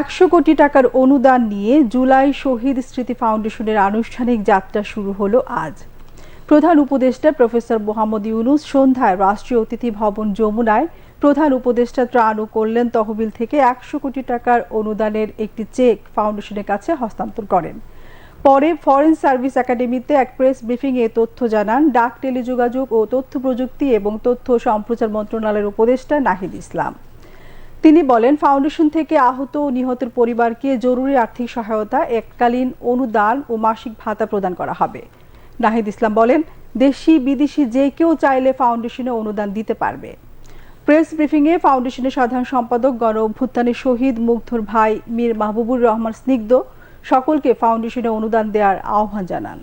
একশো কোটি টাকার অনুদান নিয়ে জুলাই শহীদ স্মৃতি ফাউন্ডেশনের আনুষ্ঠানিক যাত্রা শুরু হলো আজ। প্রধান উপদেষ্টা প্রফেসর মোহাম্মদ ইউনুস সন্ধ্যায় রাষ্ট্রীয় অতিথি ভবন যমুনায় প্রধান উপদেষ্টা ত্রাণ ও তহবিল থেকে একশো কোটি টাকার অনুদানের একটি চেক ফাউন্ডেশনের কাছে হস্তান্তর করেন। পরে ফরেন সার্ভিস একাডেমিতে এক প্রেস ব্রিফিং এ তথ্য জানান, ডাক টেলিযোগাযোগ ও তথ্য প্রযুক্তি এবং তথ্য সম্প্রচার মন্ত্রণালয়ের উপদেষ্টা নাহিদ ইসলাম। তিনি বলেন, ফাউন্ডেশন থেকে আহত ও নিহতের পরিবারকে জরুরি আর্থিক সহায়তা, এককালীন অনুদান ও মাসিক ভাতা প্রদান করা হবে। নাহিদ ইসলাম বলেন, দেশি, বিদেশি যে কেউ চাইলে ফাউন্ডেশনে অনুদান দিতে পারবে। প্রেস ব্রিফিংয়ে ফাউন্ডেশনের সাধারণ সম্পাদক, গণ অভ্যুত্থানের শহীদ মুগ্ধর ভাই মীর মাহবুবুর রহমান স্নিগ্ধ সকলকে ফাউন্ডেশনে অনুদান দেওয়ার আহ্বান জানান।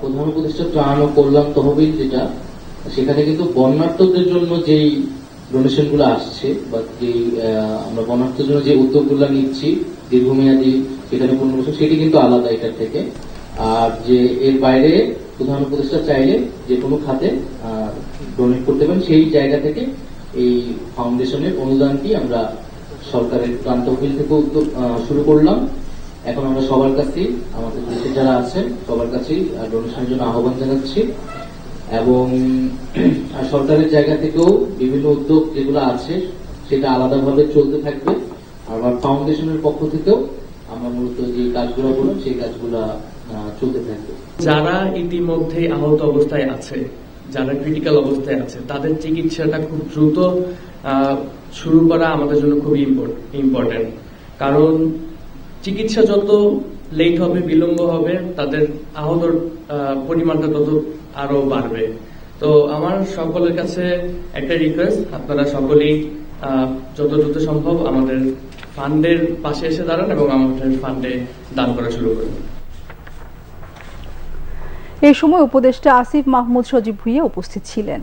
প্রধান উপদেষ্টা ত্রাণ ও কল্যাণ তহবিল যেটা সেখানে কিন্তু বন্যার্থদের জন্য যেই ডোনেশনগুলো আসছে বা যেই আমরা বন্যার্থদের জন্য যে উদ্যোগগুলো নিচ্ছি দীর্ঘমেয়াদী সেখানে পুনর্বাসন সেটি কিন্তু আলাদা এটার থেকে। আর যে এর বাইরে প্রধান উপদেষ্টা চাইলে যে কোনো খাতে ডোনেট করতে পারেন, সেই জায়গা থেকে এই ফাউন্ডেশনের অনুদানটি আমরা সরকারের ত্রাণ তহবিল থেকে উদ্যোগ শুরু করলাম। এখন আমরা সবার কাছেই, আমাদের দেশে যারা আছেন, সবার কাছেই ডোনেশনের জন্য আহ্বান জানাচ্ছি। এবং সরকারের জায়গা থেকেও বিভিন্ন উদ্যোগ যেগুলো আছে সেটা আলাদাভাবে চলতে থাকবে। আমার ফাউন্ডেশনের পক্ষ থেকেও আমরা মূলত যে কাজগুলো বললাম সেই কাজগুলো চলতে থাকবে। যারা ইতিমধ্যে আহত অবস্থায় আছে যারা ক্রিটিক্যাল অবস্থায় আছে তাদের চিকিৎসাটা খুব দ্রুত শুরু করা আমাদের জন্য খুব ইম্পর্টেন্ট কারণ চিকিৎসা যত লেট হবে বিলম্ব হবে তাদের আহতর আহ, পরিমাণটা তত আরও বাড়বে। তো আমার সকলের কাছে একটা রিকোয়েস্ট আপনারা সকলেই যত দ্রুত সম্ভব আমাদের ফান্ডের পাশে এসে দাঁড়ান এবং আমাদের ফান্ডে দান করা শুরু করুন। এই সময় উপদেষ্টা আসিফ মাহমুদ সজীব ভুইয়া উপস্থিত ছিলেন।